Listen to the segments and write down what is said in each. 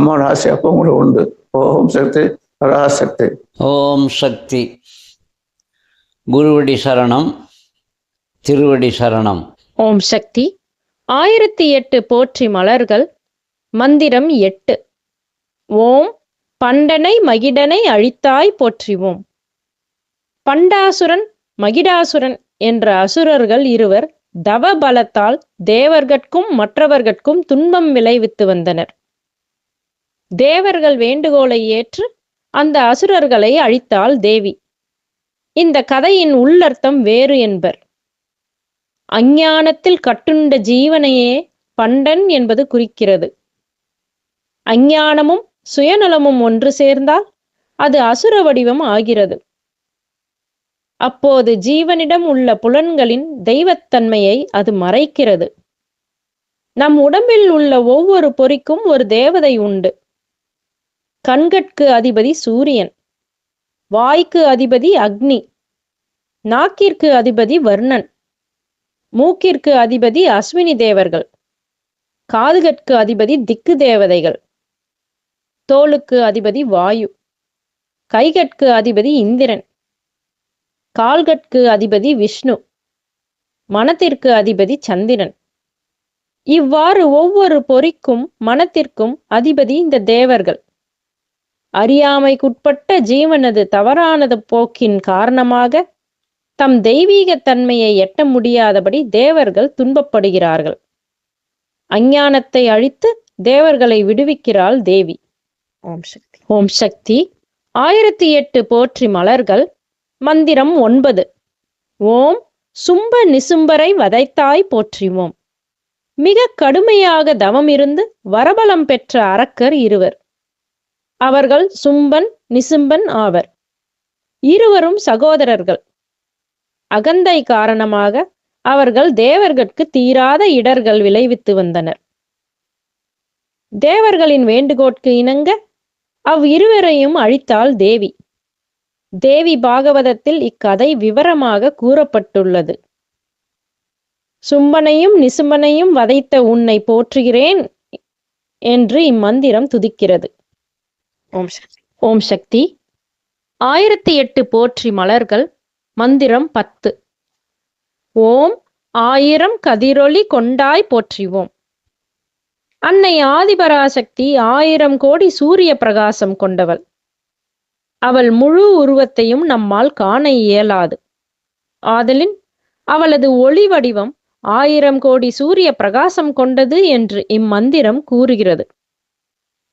அம்மாவோட ஆசை அப்போ உங்களுக்கு உண்டு. ஓம் சக்தி பராசக்தி. ஓம் சக்தி. குருவடி சரணம் திருவடி சரணம். ஓம் சக்தி. ஆயிரத்தி எட்டு போற்றி மலர்கள் மந்திரம் எட்டு. ஓம் பண்டனை மகிடனை அழித்தாய் போற்றிவோம். பண்டாசுரன் மகிடாசுரன் என்ற அசுரர்கள் இருவர் தவ பலத்தால் தேவர்கட்கும் மற்றவர்கட்கும் துன்பம் விளைவித்து வந்தனர். தேவர்கள் வேண்டுகோளை ஏற்று அந்த அசுரர்களை அழித்தாள் தேவி. இந்த கதையின் உள்ளர்த்தம் வேறு என்பர். அஞ்ஞானத்தில் கட்டுண்ட ஜீவனையே பண்டன் என்பது குறிக்கிறது. அஞ்ஞானமும் சுயநலமும் ஒன்று சேர்ந்தால் அது அசுர வடிவம் ஆகிறது. அப்போது ஜீவனிடம் உள்ள புலன்களின் தெய்வத்தன்மையை அது மறைக்கிறது. நம் உடம்பில் உள்ள ஒவ்வொரு பொறிக்கும் ஒரு தேவதை உண்டு. கண்கட்கு அதிபதி சூரியன். வாய்க்கு அதிபதி அக்னி. நாக்கிற்கு அதிபதி வர்ணன். மூக்கிற்கு அதிபதி அஸ்வினி தேவர்கள். காதுகட்கு அதிபதி திக்கு தேவதைகள். தோளுக்கு அதிபதி வாயு. கைகட்கு அதிபதி இந்திரன். கால்கட்கு அதிபதி விஷ்ணு. மனத்திற்கு அதிபதி சந்திரன். இவ்வாறு ஒவ்வொரு பொறிக்கும் மனத்திற்கும் அதிபதி இந்த தேவர்கள். அறியாமைக்குட்பட்ட ஜீவனது தவறானது போக்கின் காரணமாக தம் தெய்வீக தன்மையை எட்ட முடியாதபடி தேவர்கள் துன்பப்படுகிறார்கள். அஞ்ஞானத்தை அழித்து தேவர்களை விடுவிக்கிறாள் தேவி. ஓம் சக்தி. ஓம் சக்தி. ஆயிரத்தி எட்டு போற்றி மலர்கள். மந்திரம் ஒன்பது. ஓம் சும்ப நிசும்பரை வதைத்தாய் போற்றிவோம். மிக கடுமையாக தவம் இருந்து வரபலம் பெற்ற அரக்கர் இருவர். அவர்கள் சும்பன் நிசும்பன் ஆவர். இருவரும் சகோதரர்கள். அகந்தை காரணமாக அவர்கள் தேவர்கட்கு தீராத இடர்கள் விளைவித்து வந்தனர். தேவர்களின் வேண்டுகோட்கு இணங்க அவ் இருவரையும் அழித்தாள் தேவி. தேவி பாகவதத்தில் இக்கதை விவரமாக கூறப்பட்டுள்ளது. சும்பனையும் நிசும்பனையும் வதைத்த உன்னை போற்றுகிறேன் என்று இம்மந்திரம் துதிக்கிறது. ஓம் சக்தி. ஓம் சக்தி. ஆயிரத்தி எட்டு போற்றி மலர்கள். மந்திரம் பத்து. ஓம் ஆயிரம் கதிரொளி கொண்டாய் போற்றிவோம். அன்னை ஆதிபராசக்தி ஆயிரம் கோடி சூரிய பிரகாசம் கொண்டவள். அவள் முழு உருவத்தையும் நம்மால் காண இயலாது. ஆதலின் அவளது ஒளி வடிவம் ஆயிரம் கோடி சூரிய பிரகாசம் கொண்டது என்று இம்மந்திரம் கூறுகிறது.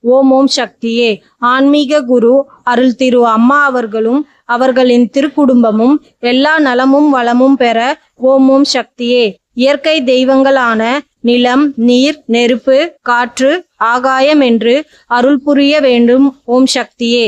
ஓம் ஓம் சக்தியே. ஆன்மீக குரு அருள் திரு அம்மா அவர்களும் அவர்களின் திருக்குடும்பமும் எல்லா நலமும் வளமும் பெற ஓம் ஓம் சக்தியே. இயற்கை தெய்வங்களான நிலம் நீர் நெருப்பு காற்று ஆகாயம் என்று அருள் புரிய வேண்டும் ஓம் சக்தியே.